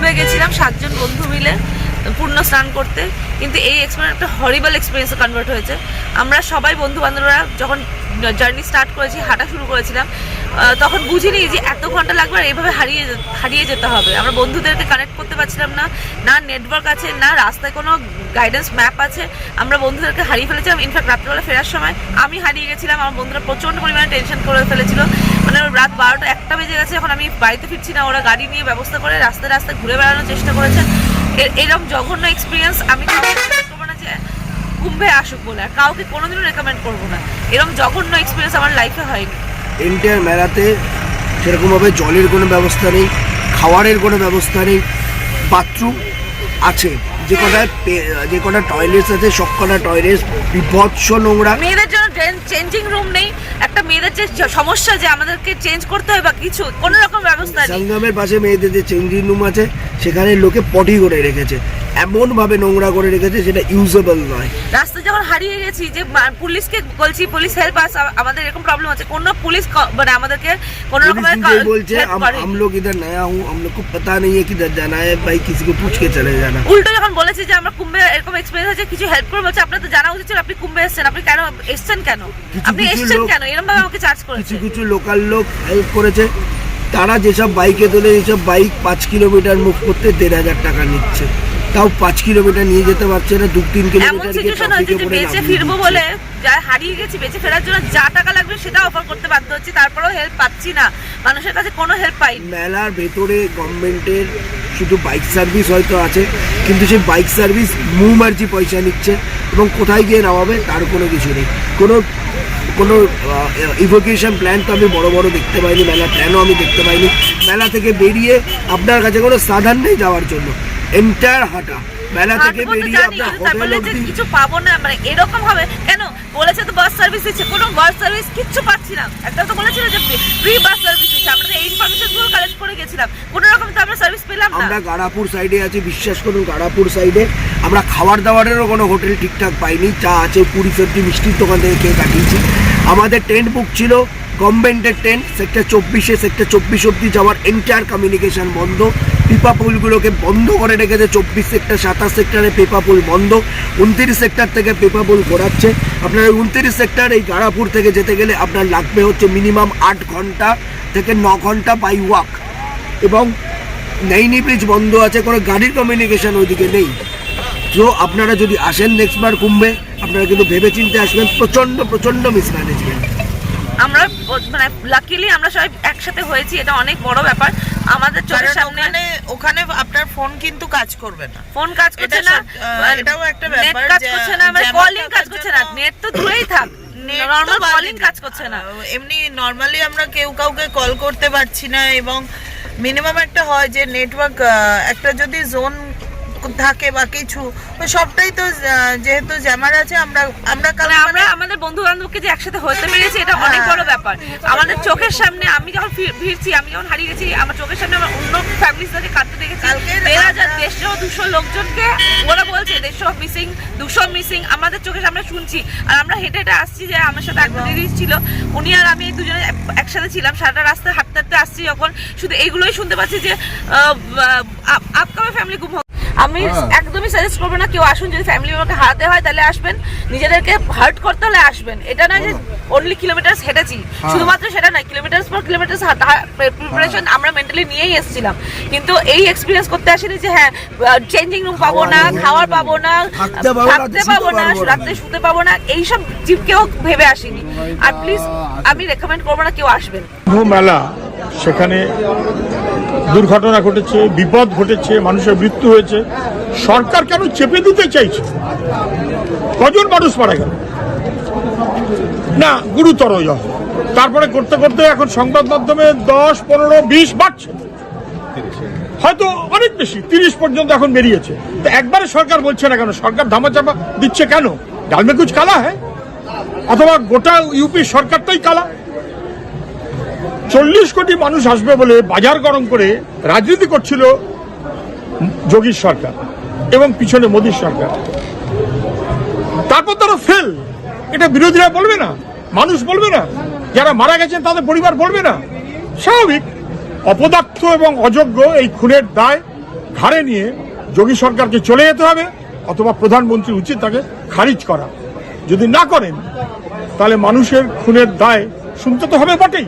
কুম্ভে গেছিলাম, সাতজন বন্ধু মিলে পূর্ণ স্নান করতে। কিন্তু এই এক্সপিরিয়েন্স একটা হরিবল এক্সপিরিয়েন্সে কনভার্ট হয়েছে। আমরা সবাই বন্ধু বান্ধবরা যখন জার্নি স্টার্ট করেছি, হাঁটা শুরু করেছিলাম তখন বুঝিনি যে এত ঘণ্টা লাগবে আর এইভাবে হারিয়ে হারিয়ে যেতে হবে। আমরা বন্ধুদেরকে কানেক্ট করতে পারছিলাম না না নেটওয়ার্ক আছে, না রাস্তায় কোনো গাইডেন্স ম্যাপ আছে। আমরা বন্ধুদেরকে হারিয়ে ফেলেছিলাম। ইনফ্যাক্ট রাত্রেবেলা ফেরার সময় আমি হারিয়ে গেছিলাম। আমার বন্ধুরা প্রচণ্ড পরিমাণে টেনশন করে ফেলেছিল। মানে রাত বারোটা একটা বেজে গেছে, এখন আমি বাড়িতে ফিরছি না। ওরা গাড়ি নিয়ে ব্যবস্থা করে রাস্তায় রাস্তায় ঘুরে বেড়ানোর চেষ্টা করেছে। এরকম জঘন্য এক্সপিরিয়েন্স আমি যে কুম্ভে আসুক বলে কাউকে কোনোদিনও রেকমেন্ড করব না। এরকম জঘন্য এক্সপিরিয়েন্স আমার লাইফে হয়নি। এন্টায়ার মেলাতে সেরকমভাবে জলের কোনো ব্যবস্থা নেই খাওয়ারের কোনো ব্যবস্থা নেই বাথরুম আছে যে কটা যে কটা টয়লেটস আছে সব কটা টয়লেটস বিভৎস নোংরা। মেয়েদের জন্য চেঞ্জিং রুম নেই একটা মেয়েদের যে সমস্যা যে আমাদেরকে চেঞ্জ করতে হয় বা কিছু কোনো রকম ব্যবস্থা নেই। সঙ্গমের পাশে মেয়েদের যে চেঞ্জিং রুম আছে সেখানে লোকে পটি করে রেখেছে। এমনভাবে নোংরা করে রেখেছে সেটা ইউজেবল নয় রাস্তায় যখন হারিয়ে গেছি যে মা- পুলিশকে বলছি পুলিশ হেল্প আস আমাদের এরকম প্রবলেম আছে কোনো পুলিশ ক- মানে আমাদেরকে কোনো पुलिस রকমের भी यही बोलते हैं help हम করেনি। हम लोग इधर नया हूँ हम लोग को पता नहीं है किधर जाना है भाई किसी को पूछ के चले जाना উল্টো যখন বলেছি যে আমরা কুম্ভে এরকম এক্সপিরিয়েন্স আছে কিছু হেল্প করবো বলছে আপনার তো জানা উচিত ছিল আপনি কুম্ভে এসেছেন আপনি কেন এসেছেন কেন কিছু আপনি কিছু এসেছেন লোক- কেন এরকম ভাবে আমাকে চার্জ করেছে কিছু কিছু লোকাল লোক হেল্প করেছে তারা যেসব বাইকে তোলে এইসব বাইক পাঁচ কিলোমিটার মুভ করতে দেড় হাজার টাকা নিচ্ছে তাও পাঁচ কিলোমিটার নিয়ে যেতে পারছে না দু তিন কিলোমিটার সিচুয়েশন হয়েছে যে বেঁচে ফিরবো বলে যা হারিয়ে গেছি বেঁচে ফেরার জন্য যা টাকা লাগবে সেটা অফার করতে বাধ্য হচ্ছি তারপরেও হেল্প পাচ্ছি না। মানুষের কাছে কোনো হেল্প পাইনি। মেলার ভেতরে গভর্নমেন্টের শুধু বাইক সার্ভিস হয়তো আছে কিন্তু সেই বাইক সার্ভিস মুভ মার্জি পয়সা নিচ্ছে এবং কোথায় গিয়ে নামাবে তার কোনো কিছু নেই। কোনো কোনো ইভোকেশন প্ল্যান তো আমি বড় বড় দেখতে পাইনি মেলার প্ল্যানও আমি দেখতে পাইনি। মেলা থেকে বেরিয়ে আপনার কাছে কোনো সাধারণ নেই যাওয়ার জন্য। এন্টায়ার হাঁটা মেলা থেকে বেরিয়ে তার হোটেল অব্দি কিছু পাবো না মানে এরকম হবে। কেন? বলেছে তো বাস সার্ভিস দিচ্ছে। কোনো বাস সার্ভিস কিচ্ছু পাচ্ছি না। একটা তো বলেছিল যে ফ্রি বাস সার্ভিস দিচ্ছে। আমরা তো এই ইনফরমেশনগুলো কালেক্ট করে গেছিলাম। কোনো রকম তো আমরা সার্ভিস পেলাম না। আমরা গাড়াপুর সাইডে আছি বিশ্বাস করুন গাড়াপুর সাইডে আমরা খাবার দাবারেরও কোনো হোটেল ঠিকঠাক পাইনি। চা আছে পুরি সবজি মিষ্টির দোকান থেকে খেয়ে কাটিয়েছি। আমাদের টেন্ট বুক ছিল গভর্নমেন্টের টেন্ট সেক্টর চব্বিশে সেক্টর চব্বিশ অব্দি যাওয়ার এন্টায়ার কমিউনিকেশন বন্ধ। পিপা পুলগুলোকে বন্ধ করে রেখেছে, চব্বিশ সেক্টর, সাতাশ সেক্টরে পেপা পুল বন্ধ। উনত্রিশ সেক্টর থেকে পেপা পুল ঘোরাচ্ছে আপনার উনত্রিশ সেক্টর এই গাড়াপুর থেকে যেতে গেলে আপনার লাগবে হচ্ছে মিনিমাম আট ঘণ্টা থেকে ন ঘণ্টা বাই ওয়াক এবং নেইনি ব্রিজ বন্ধ আছে, কোনো গাড়ির কমিউনিকেশান ওইদিকে নেই। তো আপনারা যদি আসেন নেক্সট বার কুম্ভে, আপনারা কিন্তু ভেবে চিন্তে আসবেন, প্রচণ্ড প্রচণ্ড মিসম্যানেজমেন্ট আমরা মানে লাকিলি আমরা সবাই একসাথে হয়েছি এটা অনেক বড় ব্যাপার। আমাদের চোখের সামনে ওখানে ওখানে আপনার ফোন কিন্তু কাজ করবে না। ফোন কাজ করছে না। এটাও একটা নেট ব্যাপার কাজ করছে না মানে কলিং কাজ করছে না। নেট তো দূরেই থাক। নরমাল কলিং কাজ। করছে না। এমনি নর্মালি আমরা কেউ কাউকে কল করতে পারছি না এবং মিনিমাম একটা হয় যে নেটওয়ার্ক একটা যদি জোন থাকে বা কিছু সবটাই তো যেহেতু জ্যামার আছে আমরা আমরা কাল মানে আমরা আমাদের বন্ধু বান্ধবকে যে একসাথে হতে পেরেছি এটা অনেক বড় ব্যাপার। আমাদের চোখের সামনে আমি যখন ফিরছি আমি যখন হারিয়ে গেছি আমার চোখের সামনে আমার অন্য ফ্যামিলিজদেরকে কাঁদতে দেখেছি। দেড় হাজার দেড়শো দুশো লোকজনকে ওরা বলছে দেড়শো মিসিং দুশো মিসিং আমাদের চোখের সামনে শুনছি। আর আমরা হেঁটে হেঁটে আসছি যে আমার সাথে একটা দিদি ছিল উনি আর আমি দুজনে একসাথে ছিলাম সারাটা রাস্তায় হাঁটতে হাঁটতে আসছি যখন। শুধু এইগুলোই শুনতে পাচ্ছি যে আপকামে ফ্যামিলি গুম হোক আমি একদমই সাজেস্ট করব না কেউ আসুন যদি ফ্যামিলি মেম্বারকে হারাতে হয় তাহলে আসবেন। নিজেদেরকে হার্ট করতে হলে আসবেন। এটা নয় যে অনলি কিলোমিটার হেঁটেছি। শুধুমাত্র সেটা নয় কিলোমিটার পর কিলোমিটার প্রিপারেশন আমরা মেন্টালি নিয়েই এসেছিলাম। কিন্তু এই এক্সপিরিয়েন্স করতে আসিনি যে হ্যাঁ চেঞ্জিং রুম পাবো না খাওয়ার পাবো না থাকতে পাবো না। রাত্রে শুতে পাবো না এইসব কেউ ভেবে আসিনি। আর প্লিজ আমি রেকমেন্ড করব না কেউ আসবেন। মেলা সেখানে দুর্ঘটনা ঘটেছে, বিপদ ঘটেছে, মানুষের মৃত্যু হয়েছে। সরকার কেন চেপে দিতে চাইছে? কজন মানুষ মারা গেল? না, গুরুতর ইয়ে। তারপরে করতে করতে এখন সংবাদ মাধ্যমে দশ, পনেরো, বিশ বাড়ছে। হয়তো অনেক বেশি, তিরিশ পর্যন্ত এখন বেরিয়েছে। তো একবারে সরকার বলছে না কেন? সরকার ধামাচাপা দিচ্ছে কেন? ডালমে কুচ কালা হ্যাঁ? অথবা গোটা ইউপি সরকারটাই কালা। চল্লিশ কোটি মানুষ আসবে বলে বাজার গরম করে রাজনীতি করছিল যোগীর সরকার এবং পিছনে মোদীর সরকার। তারপর তারা ফেল এটা বিরোধীরা বলবে না, মানুষ বলবে না, যারা মারা গেছেন তাদের পরিবার বলবে না। স্বাভাবিক, অপদার্থ এবং অযোগ্য এই খুনের দায় ঘাড়ে নিয়ে যোগী সরকারকে চলে যেতে হবে, অথবা প্রধানমন্ত্রী উচিত তাকে খারিজ করা। যদি না করেন, তাহলে মানুষের খুনের দায় শুনতে তো হবে বটেই।